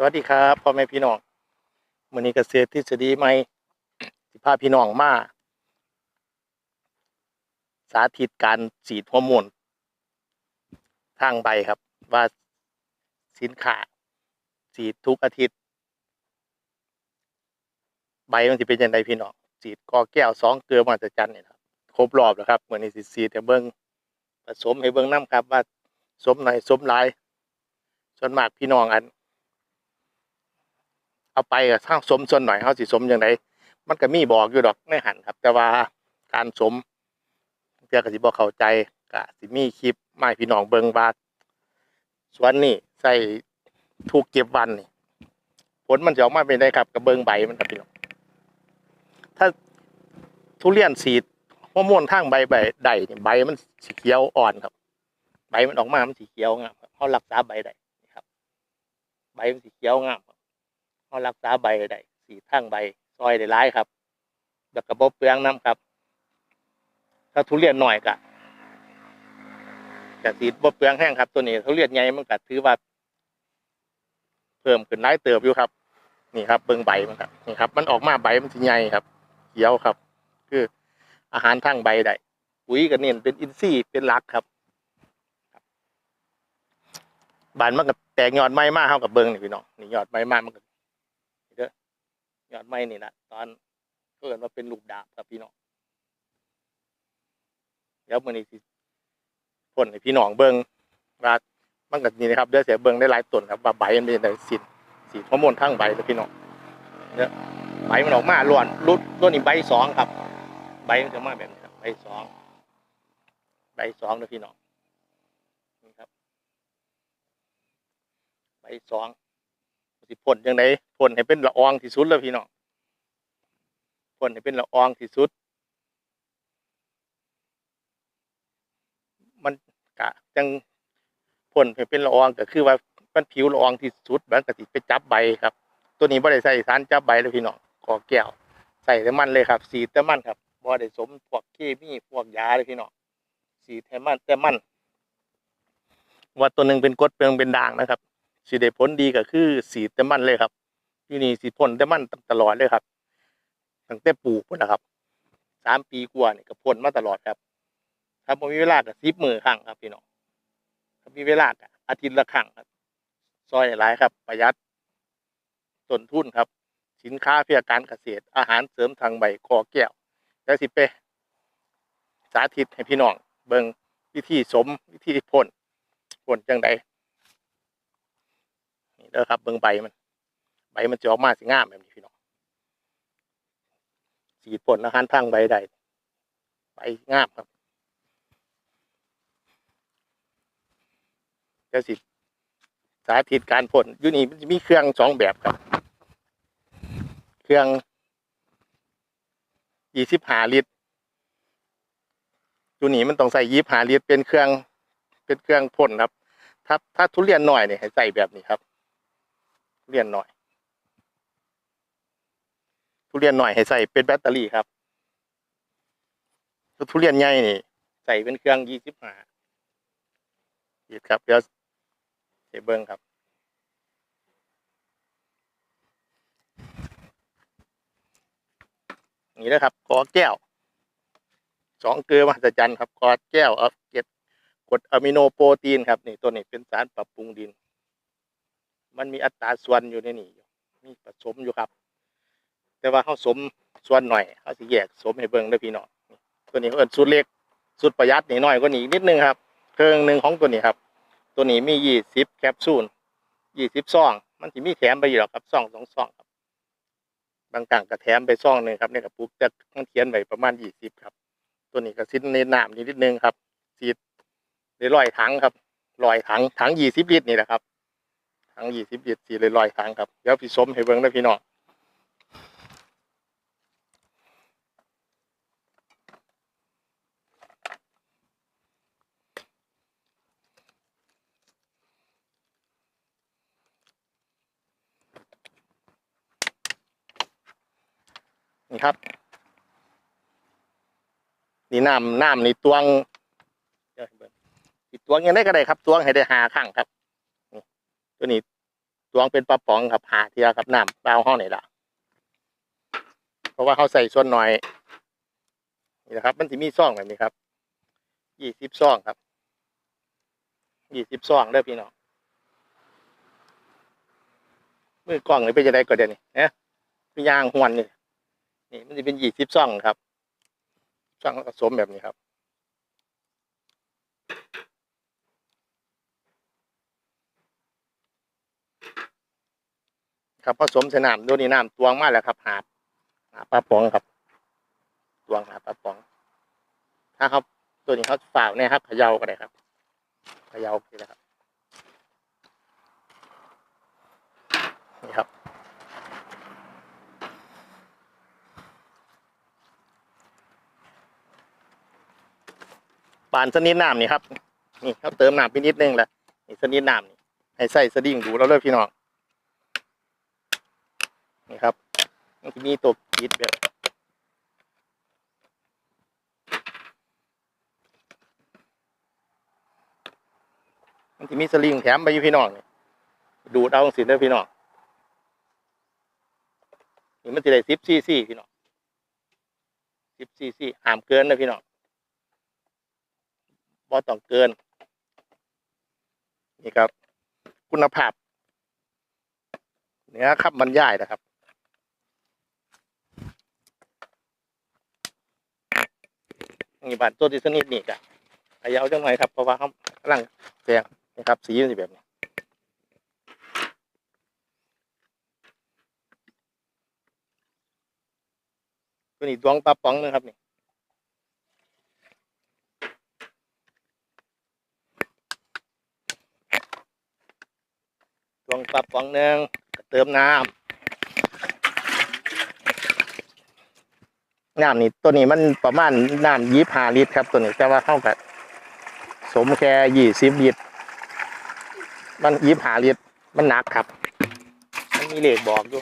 สวัสดีครับพ่อแม่พี่น้องมื้อนี้เกษตรทฤษฎีใหม่สิพาพี่น้องมาสาธิตการฉีดฮอร์โมนทางใบครับ ว่าสินค้าฉีดทุกอาทิตย์ ใบมันจะเป็นยังไงพี่น้องฉีดกอแก้วสองเกลือมาตรจันเนี่ยครับครบรอบแล้วครับเหมือนี้สิฉีดให้เบิ่งผสมให้เบิ่งน้ำครับว่าสมหน่อยสมหลายส่วนมากพี่น้องอัน เอาไปสร้างสมส่วนหน่อยเขาสิสมอย่างไรมันก็มีบอกอยู่ดอกในหันครับ แต่ว่าการสมเพื่อกสิบอกเข้าใจก็สิมีคลิปไม้พี่น้องเบิงว่าส่วนนี้ใส่ถูกเก็บวันนี่ผลมันจะออกมาเป็นได้ครับกับเบิงใบมันครับพี่น้องถ้าทุเรียนสีดฮอร์โมนทางใบใบใดนี่ใบมันสีเขียวอ่อนครับ ใบมันออกมามันสีเขียวงามเขารักษาใบได้ครับ ใบมันสีเขียวงามครับ เขารักษาใบได้สีทางใบซอยได้ร้ายครับแล้วก็บ่เปลืองน้ำครับ ถ้าทุเรียนหน่อยก็จะสีบ่เปลืองแห้งครับ ตัวนี้ทุเรียนใหญ่มันก็ถือว่า เพิ่มขึ้นร้ายเติบอยู่ครับ นี่ครับเบิ่งใบมันครับนี่ครับ มันออกมาใบมันสิใหญ่ครับเขียวครับ คือ อาหารทางใบได้ปุ๋ยก็เน้นเป็นอินทรีย์เป็นหลักครับบานมันก็แตกยอดไม้มากเท่ากับเบิ่งนี่พี่น้องนี่ยอดไม้มากมันก็ ยอดไม้นี่นะตอนเกิดมาเป็นลูกดาบครับพี่น้องเดี๋ยวมื้อนี้สิพ่นให้พี่น้องเบิ่งว่ามันก็นี่นะครับเดี๋ยวเสียเบิ่งได้หลายต้นครับว่าใบมันเป็นจังไดสีสีฮอร์โมนทางใบเลยพี่น้องเนี่ยใบมันออกมาล้วนรุดต้นนี้ใบสองครับ ใบมันจะมาแบบนี้ครับใบสองใบสองนะพี่น้องนี่ครับใบสองสิพ่นยังไง พ่นให้เป็นละอองที่สุดเลยพี่น้องพ่นให้เป็นละอองที่สุด มันกะจังพ่นให้เป็นละอองก็คือว่ามันผิวละอองที่สุดมันก็สิไปจับใบครับ ตัวนี้บ่ได้ใส่สารจับใบเลยพี่น้องกอแก้ว ใส่แต่มันเลยครับ สีแต่มันครับบ่ได้สมพวกเคมีพวกยาเลยพี่น้องสีแต่มันแต่มันว่าตัวหนึ่งเป็นกดเป็นเป็นด่างนะครับสีได้ผลดีก็คือสีแต่มันเลยครับ ที่นี่สีพ่นแต่มันตลอดเลยครับตั้งแต่ปลูกพุ่นนะครับสามปีกว่านี่ก็พ่นมาตลอดครับถ้าผมมีเวลาก็สิบมือครั้งครับพี่น้องถ้ามีเวลาก็อาทิตย์ละครั้งครับ ซอยหลายครับ ประหยัดต้นทุนครับ สินค้าเพื่อการเกษตร อาหารเสริมทางใบคอแก้วแล้วสิไปสาธิตให้พี่น้องเบิ่งวิธีสมวิธีพ่นพ่นจังใดนี่เด้อครับเบิ่งใบมัน มันจะออกมาสิงามแบบนี้พี่น้องสีผลอาหารทางใบได้ใบงามครับเดี๋ยวสิสาธิตการผลอยู่นี่มันจะมีเครื่องสองแบบครับ เครื่องยี่สิบห้าลิตรอยู่นี่มันต้องใส่ยี่สิบห้าลิตรเป็นเครื่องเป็นเครื่องพ่นครับ ถ้าถ้าทุเรียนหน่อยเนี่ยให้ใส่แบบนี้ครับทุเรียนหน่อย ทุเรียนหน่อยให้ใส่เป็นแบตเตอรี่ครับถ้าทุเรียนใหญ่นี่ใส่เป็นเครื่องยี่สิบห้าหยิบครับเดี๋ยวเดี๋ยวเบิ้งครับนี่นะครับกอแก้วสองเกลือมหัศจรรย์ครับกอแก้วเอาเก็ดกรดอะมิโนโปรตีนครับนี่ตัวนี้เป็นสารปรับปรุงดิน มันมีอัตราส่วนอยู่ในนี่มีผสมอยู่ครับ แต่ว่าเขาสมส่วนหน่อยเขาสิแยกสมให้เบิ่งเด้พี่น้องตัวนี้เขาเอิ้นสูตรเล็กสูตรประหยัดนี่น้อยกว่านี้นิดนึงครับเครื่องหนึ่งของตัวนี้ครับ ตัวนี้มียี่สิบแคปซูลยี่สิบซองมันสิมีแถมไปอยู่หรอกครับซองสองซองครับ บางต่างก็แถมไปซองหนึ่งครับในกระปุกแต่มันเขียนไว้ประมาณยี่สิบครับ ตัวนี้ก็สิ้นในน้ำนิดนึงครับสีดได้ร้อยถังครับร้อยถังถังยี่สิบลิตรนี่แหละครับถังยี่สิบลิตรสีเลยร้อยถังครับเดี๋ยวพี่สมให้เบิ่งนะพี่น้อง ครับ นี่น้ำน้ำนี่ตวงเดี๋ยวให้เบิ่งสิตวงยังได้ก็ได้ครับตวงให้ได้หาข้างครับตัวนี้ตวงเป็นปลาป๋องครับหาเทียครับน้ำเปล่าห้องนี่ล่ะ เพราะว่าเขาใส่ส่วนหน่อยนี่นะครับ มันจะมีซ่องแบบนี้ครับยี่สิบซ่องครับยี่สิบซ่องเด้อพี่น้องมือกล้องนี่เป็นจะได้ก็เดี๋ยวนี้เนี่ยมียางหวนนี่ นี่มันจะเป็นยี่สิบซ่องครับซ่องผสมแบบนี้ครับ ครับผสมสน้ำดูนี่น้ำตวงมากแล้วครับ หาหาปลาป๋องครับ ตวงหาปลาป๋อง ถ้าครับ ตัวนี้เขาฝ่าวเนี่ยครับเขย่าก็ได้ครับเขย่าไปเลยครับนี่ครับ ปานสนิดน้ำนี่ครับนี่เขาเติมน้ำไปนิดนึงแหละนี่สนิดน้ำนี่ให้ใส่สดิ้งดูแล้วเลยพี่น้องนี่ครับมันจะมีตัวกีดแบบมันจะมีสลิงแถมไปอยู่พี่น้องนี่ดูดเอาสินเด้อพี่น้องนี่มันจะได้สิบซีซีพี่น้องสิบซีซีห้ามเกินนะพี่น้อง บ่ต้องเกิน นี่ครับ คุณภาพ เนื้อครับบรรยายนะครับนี่บาดตัวที่สนิทนี่กะขยาวจังหน่อยครับเพราะว่าเขากำลังแซงนะครับ สีมันสิแบบนี้ตัวนี้ดวงปลาป๋องนึงครับนี่ดวง ปลาป๋องหนึ่งเติมน้ำน้ำนี่ตัวนี้มันประมาณน้ำยี่ห้าลิตรครับ ตัวนี้แต่ว่าเข้ากับสมแค่ยี่สิบลิตรมันยี่ห้าลิตรมันหนักครับ มันมีเลขบอกอยู่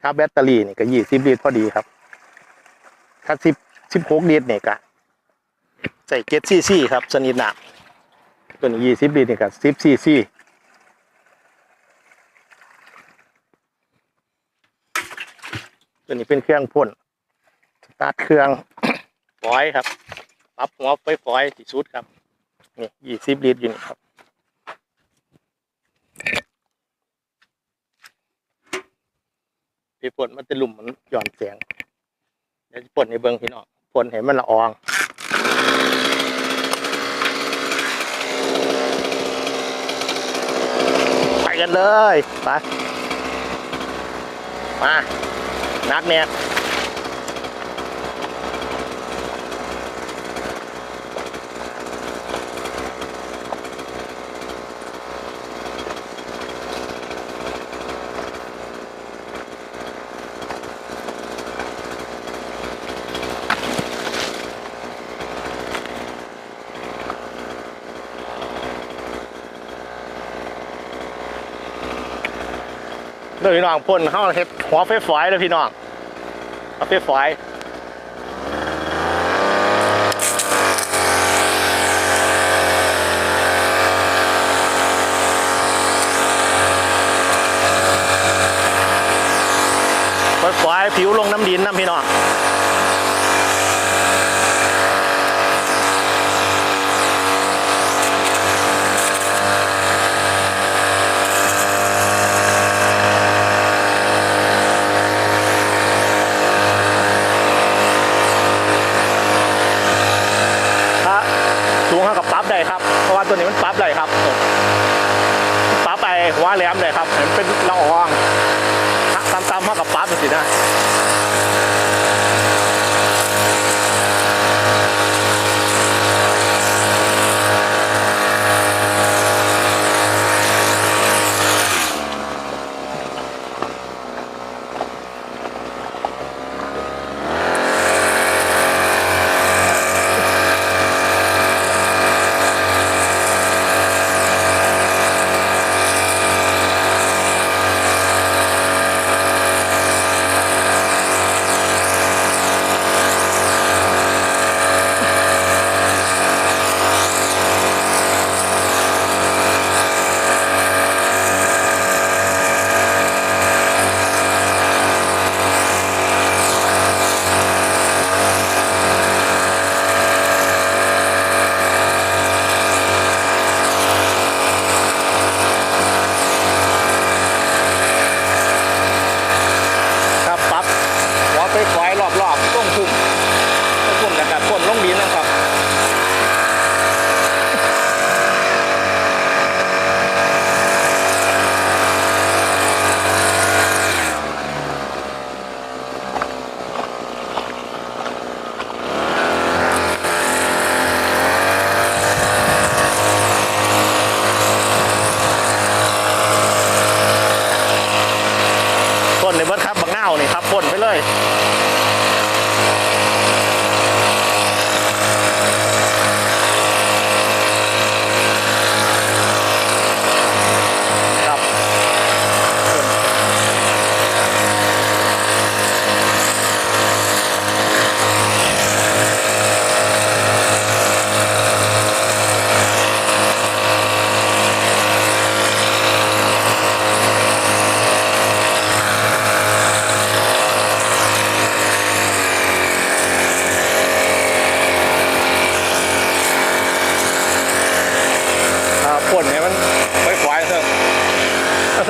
ถ้าแบตเตอรี่นี่ก็ยี่สิบลิตรพอดีครับ ถ้าสิบสิบหกลิตรเนี่ยก็ใส่เจ็ดซีซีครับ สนิทหนักตัวนี้ยี่สิบลิตรนี่ก็สิบซีซี ตัวนี้เป็นเครื่องพ่นสตาร์ทเครื่องฝอยครับปรับหัวไฟฝอยสีสุดครับนี่ยี่สิบลิตรอยู่นี่ครับพี่พ่นมันจะลุ่มมันหย่อนเสียงเดี๋ยวพ่นในเบิ้งพี่น้องพ่นเห็นมันละอองไปกันเลยไปมา นักเนี่ย ดี๋ยวพี่น้องพ่นเข้าเฮ็ดหัวไฟฝอยเลยพี่น้องเอาไฟฝอยไฟฝอยผิวลงน้ำดินน้ำพี่น้องถ้าสูงเท่ากับปรั๊บได้ครับ เพราะ ว่าตัวนี้มันปรั๊บเลยครับปรั๊บไปหัวแหลมเลยครับเห็นเป็นละออง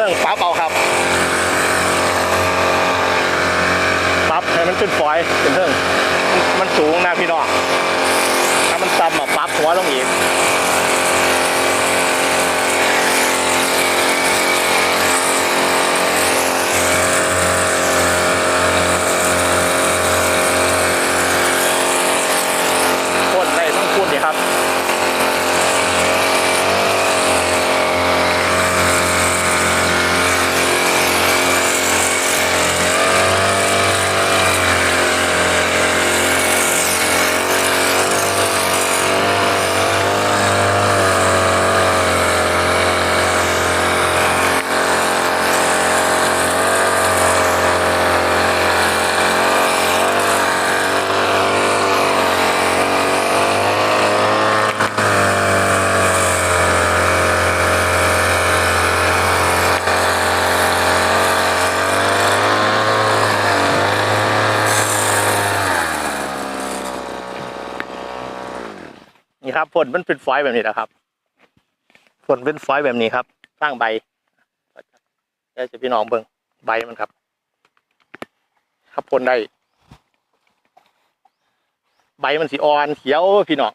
เพิ่งปั๊บเอาครับปั๊บให้มันเป็นฝอยเป็นเพิ่งมันสูงนะพี่น้องถ้ามันต่ำอะปั๊บหัวลงอีก พ่นได้ต้องพูดดีครับ นี่ ครับผลมันเป็นฟอยล์แบบนี้นะครับผลเป็นฟอยล์แบบนี้ครับสร้างใบเดี๋ยวจะพี่น้องเบิ่งใบมันครับ ครับผลได้ ใบมันสีอ่อนเขียวพี่น้อง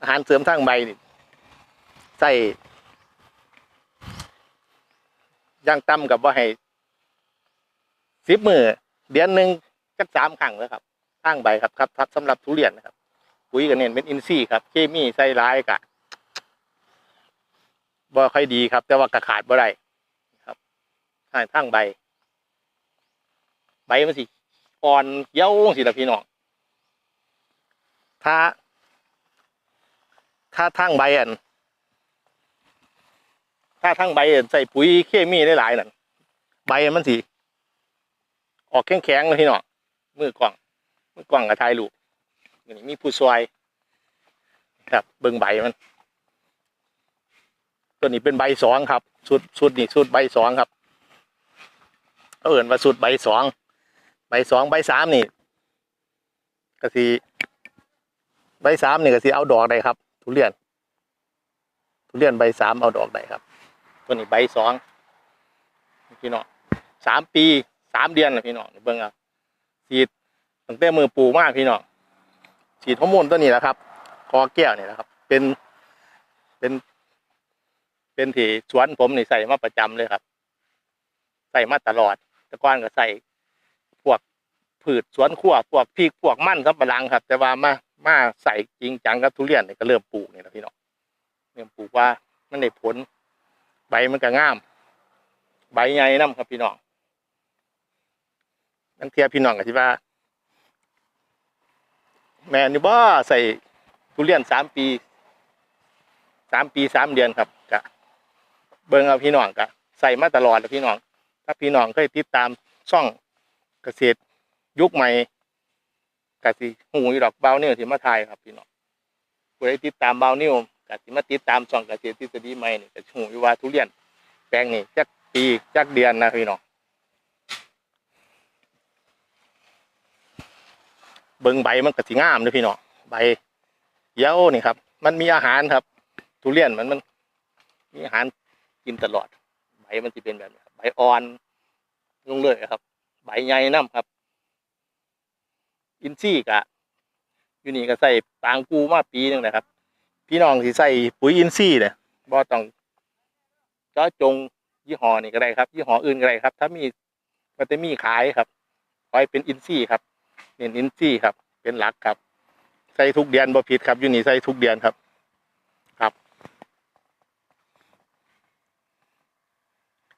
อาหารเสริมทางใบนี่ใส่ย่างต่ำกับว่าให้สิบมือเดือนหนึ่งจักสามครั้งแล้วครับทางใบครับครับครับสำหรับทุเรียนนะครับ ปุ๋ยก็เน้นเป็นอินทรีย์ครับ เคมีใส่ร้ายกะบ่ค่อยดีครับ แต่ว่ากระขาดบ่ได้ครับทางทางใบ ใบมันสิอ่อนเย้าสิละพี่น้องถ้า ถ้าทางใบอันถ้าทางใบอันใส่ปุ๋ยเคมีได้หลายนั่นใบมันสิออกแข็งๆเลยพี่น้องมือกล่องมือกล่องกับทายลูก มีผู้ซอยครับเบิ่งใบมัน ตัวนี้เป็นใบสองครับสุดสุดนี่สุดใบสองครับเขาเอ่นว่าสุดใบสองใบสองใบสามนี่ก็สีใบสามนี่ก็สีเอาดอกได้ครับ ทุเรียน ทุเรียนใบสามเอาดอกได้ครับ ตัวนี้ใบสองพี่น้องสามปีสามเดือนนะพี่น้องเบิ่งเอาสีตั้งแต่มือปูมากพี่น้อง ฉีดฮอร์โมนตัวนี้แหละครับคอแก้วนี่แหละครับ เป็นเป็น เป็นที่สวนผมนี่ใส่มาประจำเลยครับ ใส่มาตลอด แต่ก่อนก็ใส่พวกพืชสวนครัวพวกพริกพวกมันสับปะหลังครับ แต่ว่ามามาใส่จริงจังกับทุเรียนนี่ก็เริ่มปลูกนี่แหละพี่น้องเริ่มปลูกว่ามันได้ผล ใบมันก็งาม ใบใหญ่น้ำครับพี่น้องนั่นเทียบพี่น้องกับที่ว่า แม่นี่บ่ใส่ทุเรียนสามปีสามปีสามเดือนครับกะเบิ่งเอาพี่น้องกะใส่มาตลอดเลยพี่น้อง ถ้าพี่น้องเคยติดตามช่องเกษตรยุคใหม่กะสิหูยดอกเบาเนี่ที่มาถ่ายครับพี่น้องผู้ใดติดตามเบาเนี่กะสิมาติดตามช่องเกษตรทฤษฎีใหม่นี่กะหูยว่าทุเรียนแปลงนี่จักปีจักเดือนนะพี่น้อง เบิ่งใบมันก็สิงามเลยพี่น้องใบเย้านี่ครับ มันมีอาหารครับ ทุเรียนมันมันมีอาหารกินตลอด ใบมันจะเป็นแบบนี้ใบอ่อนลงเลยครับ ใบใหญ่น้ำครับ อินซี่กะอยู่นี่ก็ใส่ปางกูมาปีหนึงนะครับ พี่น้องที่ใส่ปุ๋ยอินซี่เนี่ยบ่ต้องเจาะจงยี่ห้อนี่ก็ได้ครับ ยี่ห้ออื่นก็ได้ครับ ถ้ามีมันจะมีขายครับขอให้เป็นอินซี่ครับ เน้นอินซี่ครับ เป็นหลักครับ ใส่ทุกเดือนบ่ผิดครับอยู่นี่ใส่ทุกเดือนครับ ครับ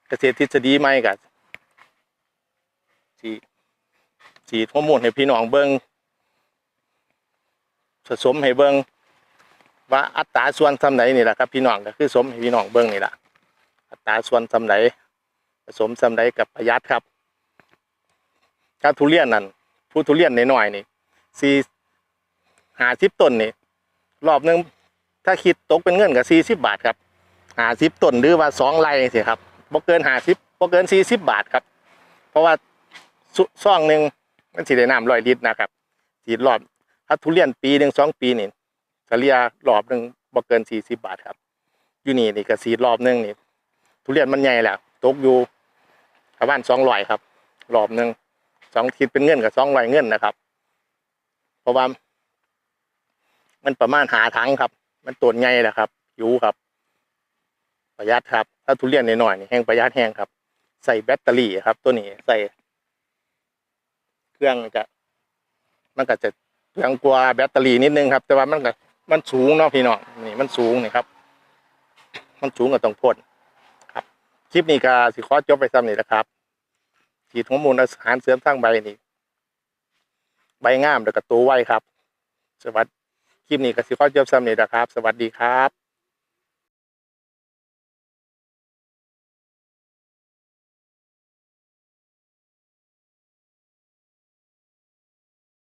เกษตรทฤษฎีใหม่กับสีสีฮอร์โมนให้พี่น้องเบิงผสมให้เบิงว่าอัตราส่วนสำไหนนี่แหละครับพี่น้องก็คือสมให้พี่น้องเบิงนี่แหละอัตราส่วนสำไหนผสมสำไหนกับประหยัดครับการทุเรียนนั่น ผู้ทุเรียนน้อยๆนี่สี่หาสิบต้นนี่รอบหนึงถ้าคิดตกเป็นเงินกับสี่สิบบาทครับหาสิบต้นหรือว่าสองไร่สิครับบ่เกินหาสิบบ่เกินสี่สิบบาทครับ เพราะว่าซ่องหนึ่งมันสิได้น้ำร้อยลิตรนะครับสีรอบถ้าทุเรียนปีหนึ่งสองปีนี่เฉลี่ยรอบหนึ่งบ่เกินสี่สิบบาทครับ อยู่นี่นี่ก็สีรอบหนึ่งนี่ทุเรียนมันใหญ่แหละตกอยู่ประมาณสองร้อยครับรอบหนึ่ง สองทิศเป็นเงินกับสองร้อยเงินนะครับ เพราะว่า มันประมาณหาถังครับ มันตัวใหญ่แหละครับอยู่ครับ ประหยัดครับ ถ้าทุเรียนหน่อยๆนี่แห้งประหยัดแห้งครับ ใส่แบตเตอรี่ครับ ตัวนี้ใส่ เครื่องจะ มันก็จะเปลืองกว่าแบตเตอรี่นิดนึงครับ แต่ว่ามันก็มันสูงเนาะพี่น้องนี่มันสูงนี่ครับ มันสูงกับตรงพ่นครับ คลิปนี้ก็สิขอจบไปซ้ำนี่นะครับ ฉีดฮอร์โมนอาหารเสริมสร้างใบนี่ใบงามแล้วก็ตัวไวครับ สวัสดีคลิปนี้ก็สิขอจบซ้ำนี่นะครับ สวัสดีครับ